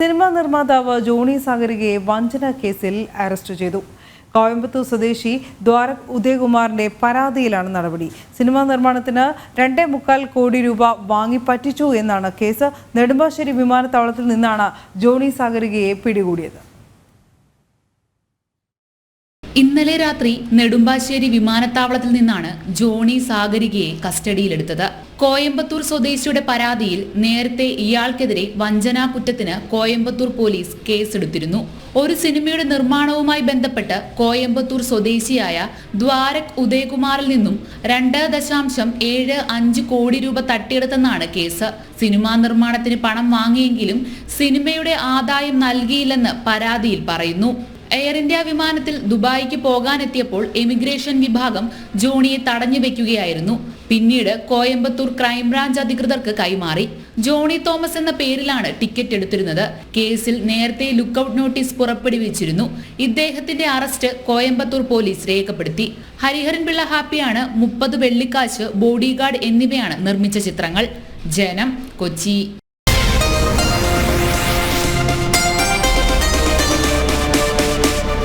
Cinema നിർമ്മാതാവ് Johnny സാഗരികയെ വഞ്ചന കേസിൽ അറസ്റ്റ് ചെയ്തു. കോയമ്പത്തൂർ സ്വദേശി ദ്വാരക് ഉദയകുമാറിന്റെ പരാതിയിലാണ് നടപടി. സിനിമാ നിർമ്മാണത്തിന് രണ്ടേ മുക്കാൽ കോടി രൂപ വാങ്ങി പറ്റിച്ചു എന്നാണ് കേസ്. നെടുമ്പാശ്ശേരി വിമാനത്താവളത്തിൽ നിന്നാണ് ജോണി സാഗരികയെ പിടികൂടിയത്. ഇന്നലെ രാത്രി നെടുമ്പാശ്ശേരി വിമാനത്താവളത്തിൽ നിന്നാണ് ജോണി സാഗരികയെ കസ്റ്റഡിയിലെടുത്തത്. കോയമ്പത്തൂർ സ്വദേശിയുടെ പരാതിയിൽ നേരത്തെ ഇയാൾക്കെതിരെ വഞ്ചനാ കുറ്റത്തിന് കോയമ്പത്തൂർ പോലീസ് കേസെടുത്തിരുന്നു. ഒരു സിനിമയുടെ നിർമ്മാണവുമായി ബന്ധപ്പെട്ട് കോയമ്പത്തൂർ സ്വദേശിയായ ദ്വാരക് ഉദയകുമാറിൽ നിന്നും രണ്ട് ദശാംശം ഏഴ് അഞ്ച് കോടി രൂപ തട്ടിയെടുത്തെന്നാണ് കേസ്. സിനിമാ നിർമ്മാണത്തിന് പണം വാങ്ങിയെങ്കിലും സിനിമയുടെ ആദായം നൽകിയില്ലെന്ന് പരാതിയിൽ പറയുന്നു. എയർ ഇന്ത്യ വിമാനത്തിൽ ദുബായിക്ക് പോകാനെത്തിയപ്പോൾ എമിഗ്രേഷൻ വിഭാഗം ജോണിയെ തടഞ്ഞു വെക്കുകയായിരുന്നു. പിന്നീട് കോയമ്പത്തൂർ ക്രൈംബ്രാഞ്ച് അധികൃതർക്ക് കൈമാറി. ജോണി തോമസ് എന്ന പേരിലാണ് ടിക്കറ്റ് എടുത്തിരുന്നത്. കേസിൽ നേരത്തെ ലുക്കൌട്ട് നോട്ടീസ് പുറപ്പെടുവിച്ചിരുന്നു. ഇദ്ദേഹത്തിന്റെ അറസ്റ്റ് കോയമ്പത്തൂർ പോലീസ് രേഖപ്പെടുത്തി. ഹരിഹരൻ പിള്ള ഹാപ്പിയാണ് മുപ്പത് വെള്ളിക്കാശ് ബോഡിഗാർഡ് എന്നിവയാണ് നിർമ്മിച്ച ചിത്രങ്ങൾ. ജനം കൊച്ചി.